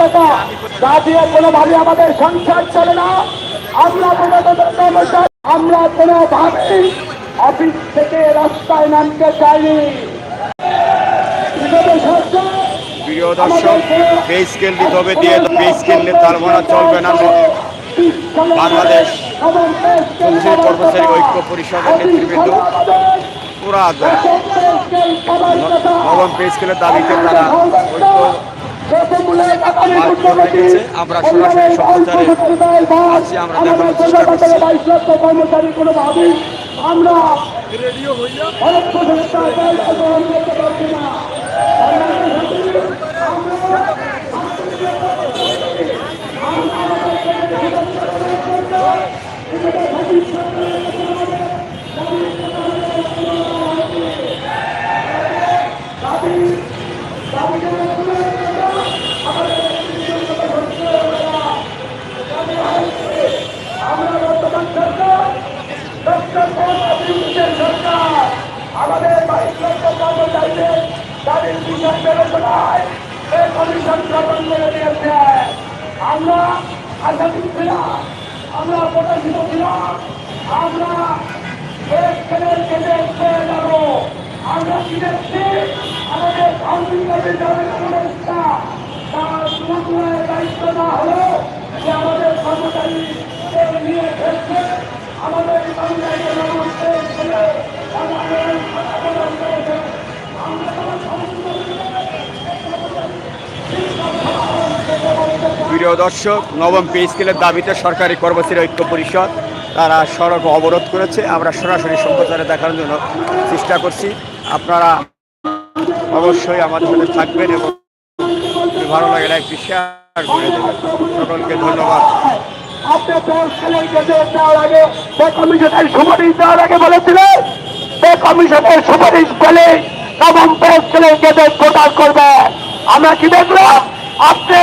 টাকা। যা দিয়ে কোনোভাবে আমাদের সংসার চলে না। আমরা আমরা কোনোভাবেই অফিস থেকে রাস্তায় নামতে চাইনি। প্রিয় দর্শক পে স্কেল দিতে হবে দিয়ে পে স্কেল নিয়ে তার মানা চলবে না বাংলাদেশ কর্মচারী ঐক্য পরিষদের নেতৃবৃন্দ পুরা নবম পে স্কেলের দাবিতে তারা ঐক্য। আমরা সরাসরি সম্প্রচারে আছি, আমরা দেখানোর চেষ্টা করছি। কর্মচারী কোনো ভাবি আমরা অনেক গ্রহণ করতে পারছি না আমরা বর্তমান সরকার ডক্টর মোহাম্মদের সরকার আমাদের বাইশ লক্ষ কর্মচারীদের তাদের বিষয় বিবেচনায় এই কমিশন গঠন করে দিয়েছে আমরা আশাদী ছিলাম আমরা প্রকাশিত ছিলাম আমরা যাব। আমরা কি দেখছি আমাদের আন্দোলনের যাবে ইচ্ছা তার সমন্বয়ের দায়িত্ব না হলেও যে আমাদের কর্মচারী আমাদের ছেলে আমাদের আন্দোলন করেছে আমরা কোনো প্রিয় দর্শক, নবম পে স্কেলের দাবিতে সরকারি কর্মচারী ঐক্য পরিষদ তারা সড়ক অবরোধ করেছে। আমরা সরাসরি সম্প্রচারে দেখার জন্য চেষ্টা করছি। আপনারা অবশ্যই আমাদের সাথে থাকবেন এবং ভালো লাগে একটি শেয়ার করে দেবেন। সকলকে ধন্যবাদ। সুপারিশ কমিশনের সুপারিশ করবে। আমরা কি দেখলাম? আপনি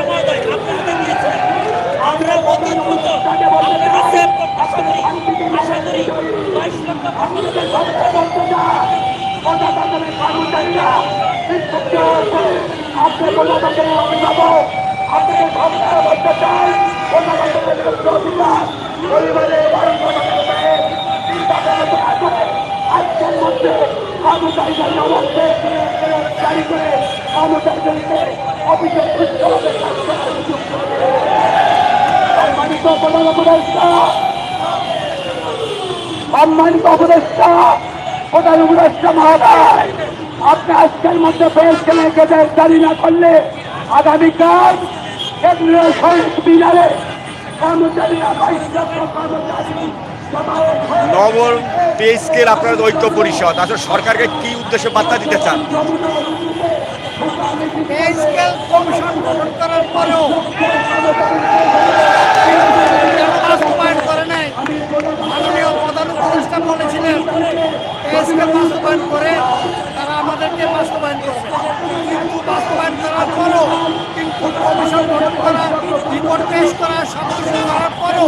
মহোদয় আপনার হাতে দিয়েছেন আমরা অতি দ্রুত আপনার কাছে আশা করি আশা করি বাইশ লক্ষ কর্মচারী আপনি কর্ণাটকের অভিভাবক আপনাকে ঘটনা করতে পরিবারের বাড়ি আজকের মধ্যে কর্মচারীদের নবাবকে জারি করে কর্মচারীদেরকে হবে সম্মানিত প্রধান উপদেষ্টা সম্মানিত উপদেষ্টা প্রধান উপদেষ্টা মহোদয় আপনি আজকের মধ্যে পেশ কেনে গেদের জারি না করলে আগামীকাল কেন্দ্রীয় শহীদ বিনারে কর্মচারীরা বাইশ লক্ষ কর্মচারী জমায়েত হয়ে নবম পে স্কেল আপনার ঐক্য পরিষদ। আসলে সরকারকে কি উদ্দেশ্যে বার্তা দিতে চান? পে স্কেল কমিশন গঠন করার পরেও করে নাই। মাননীয় প্রধান উপদেষ্টা বলেছিলেন পে স্কেল করে তারা আমাদেরকে বাস্তবায়ন করবে। কিন্তু করার পরও করা রিপোর্ট পেশ করা সব কিছু করার পরও